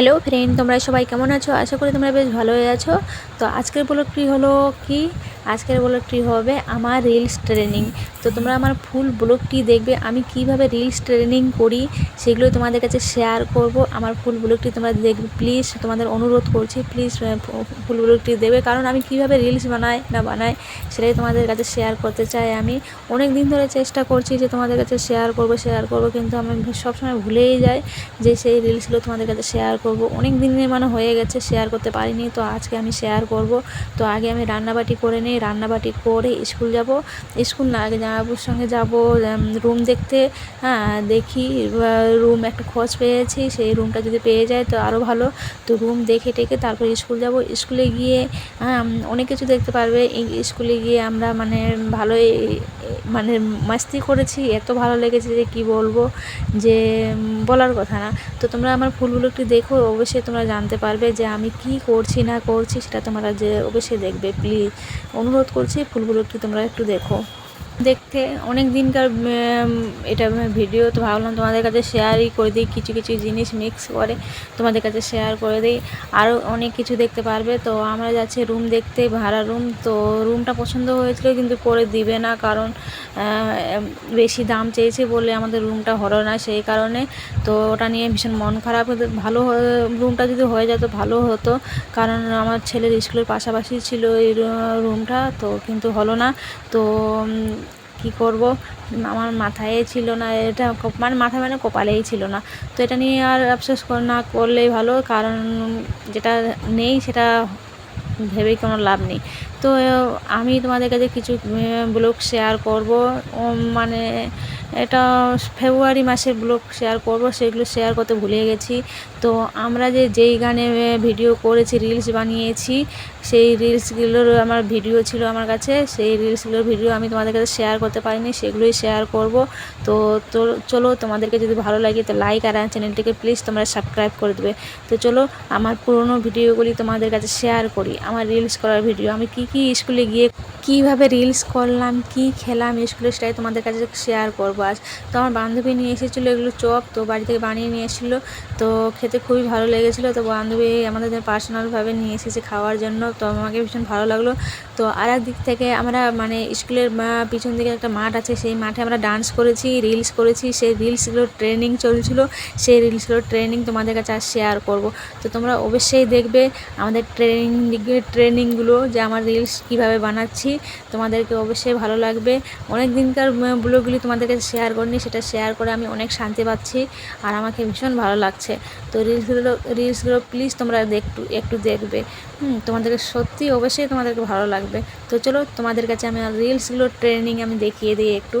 Hello friend তোমরা সবাই কেমন আছো? আশা করি তোমরা বেশ ভালোই আছো। তো আজকের ব্লগটি হলো কি? আজকের ব্লগটি হবে আমার রিলস ট্রেনিং তো তোমরা আমার ফুল ব্লগটি দেখবে। আমি কীভাবে রিলস ট্রেনিং করি সেগুলো তোমাদের কাছে শেয়ার করব। আমার ফুল ব্লগটি তোমরা দেখবে। প্লিজ তোমাদের অনুরোধ করছি প্লিজ ফুল ব্লগটি দেবে। কারণ আমি কীভাবে রিলস বানাই না বানাই, সেটাই তোমাদের কাছে শেয়ার করতে চাই আমি। অনেক দিন ধরে চেষ্টা করছি যে তোমাদের কাছে শেয়ার করব শেয়ার করব, কিন্তু আমি সবসময় ভুলেই যাই যে সেই রিলসগুলো তোমাদের কাছে শেয়ার করব। অনেক দিনের মানে হয়ে গেছে শেয়ার করতে পারিনি, তো আজকে আমি শেয়ার করব। তো আগে আমি রান্নাবাটি করে নিই, রান্নাবাটি করে স্কুল যাব। স্কুল না, আগে জামাইবাবুর সঙ্গে যাব রুম দেখতে। হ্যাঁ দেখি রুম একটা খোঁজ পেয়েছি, সেই রুমটা যদি পেয়ে যায় তো আরও ভালো। তো রুম দেখে টেকে তারপর স্কুল যাব। স্কুলে গিয়ে হ্যাঁ অনেক কিছু দেখতে পারবে। স্কুলে গিয়ে আমরা মানে ভালোই মানে মাস্তি করেছি। এত ভালো লেগেছে যে কি বলব? যে বলার কথা না। তো তোমরা আমার ফুলগুলো একটু দেখো, অবশ্যই তোমরা জানতে পারবে যে আমি কি করছি, না করছি, সেটা তোমরা যে অবশ্যই দেখবে। প্লিজ অনুরোধ করছি, ফুলগুলো একটু তোমরা একটু দেখো। দেখতে। অনেক দিনকার এটা ভিডিও তো ভাবলাম তোমাদের কাছে শেয়ারই করে দিই, কিছু কিছু জিনিস মিক্স করে তোমাদের কাছে শেয়ার করে দিই। আরও অনেক কিছু দেখতে পারবে। তো আমরা যাচ্ছি রুম দেখতে, ভাড়া রুম তো রুমটা পছন্দ হয়েছিল কিন্তু করে দিবে না কারণ বেশি দাম চেয়েছে বলে আমাদের রুমটা হলো না সেই কারণে। তো ওটা নিয়ে ভীষণ মন খারাপ হতো, ভালো রুমটা যদি হয়ে যেত ভালো হতো। কারণ আমার ছেলের স্কুলের পাশাপাশি ছিল এই রুমটা তো কিন্তু হলো না। তো কি করব? আমার মাথায় ছিল না, এটা মানে মাথায় মানে কপালেই ছিল না। তো এটা নিয়ে আর আফসোস না করলেই ভালো, কারণ যেটা নেই সেটা ভেবেই কোনো লাভ নেই। তো আমি তোমাদের কাছে কিছু ব্লগ শেয়ার করব। মানে এটা ফেব্রুয়ারি মাসের ব্লগ শেয়ার করব, সেগুলো শেয়ার করতে ভুলে গেছি। তো আমরা যে যেই গানে ভিডিও করেছি রিলস বানিয়েছি, সেই রিলসগুলোর আমার ভিডিও ছিল আমার কাছে। সেই রিলসগুলোর ভিডিও আমি তোমাদের কাছে শেয়ার করতে পারিনি, সেগুলোই শেয়ার করব। তো চলো, তোমাদেরকে যদি ভালো লাগে তো লাইক আর চ্যানেলটিকে প্লিজ তোমরা সাবস্ক্রাইব করে দেবে। তো চলো, আমার পুরনো ভিডিওগুলি তোমাদের কাছে শেয়ার করি, আমার রিলস করার ভিডিও আমি কি কি স্কুলে গিয়ে কীভাবে রিলস করলাম, কি খেলাম স্কুলে সেটাই তোমাদের কাছে শেয়ার করব আজ। তো আমার বান্ধবী নিয়ে এসেছিল, এগুলো চপ তো বাড়ি থেকে বানিয়ে নিয়ে এসেছিল। তো খেতে খুবই ভালো লেগেছিলো। তো বান্ধবী আমাদের পার্সোনালভাবে নিয়ে এসেছে খাওয়ার জন্য। তো আমাকে ভীষণ ভালো লাগল। তো আর দিক থেকে আমরা মানে স্কুলের পিছন দিকে একটা মাঠ আছে, সেই মাঠে আমরা ডান্স করেছি রিলস করেছি। সেই রিলসগুলো ট্রেনিং চলছিল। সেই রিলসগুলো ট্রেনিং তোমাদের কাছে আর শেয়ার করব। তো তোমরা অবশ্যই দেখবে আমাদের ট্রেনিং ট্রেনিংগুলো যে আমার রিলস কীভাবে বানাচ্ছি। তোমাদেরকে অবশ্যই ভালো লাগবে। অনেক দিনকার ব্লগগুলি তোমাদের কাছে শেয়ার করিনি, সেটা শেয়ার করে আমি অনেক শান্তি পাচ্ছি আর আমাকে ভীষণ ভালো লাগছে। তো রিলসগুলো রিলসগুলো প্লিজ তোমরা একটু একটু দেখবে। হুম তোমাদেরকে সত্যি অবশ্যই তোমাদেরকে ভালো লাগবে। তো চলো, তোমাদের কাছে আমি রিলসগুলো ট্রেনিং আমি দেখিয়ে দিই একটু।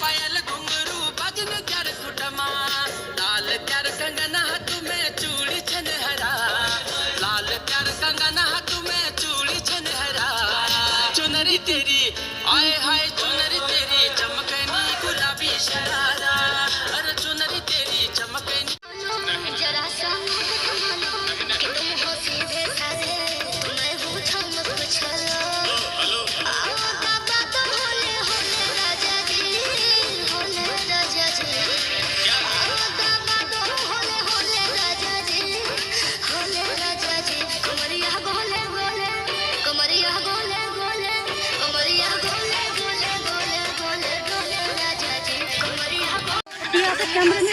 पायल घुंगरू लाल कर कंगना हाथ में चूड़ी छन हरा लाल कर कंगना हाथ में चूड़ी छन हरा चुनरी तेरी, आए, हाय Come on.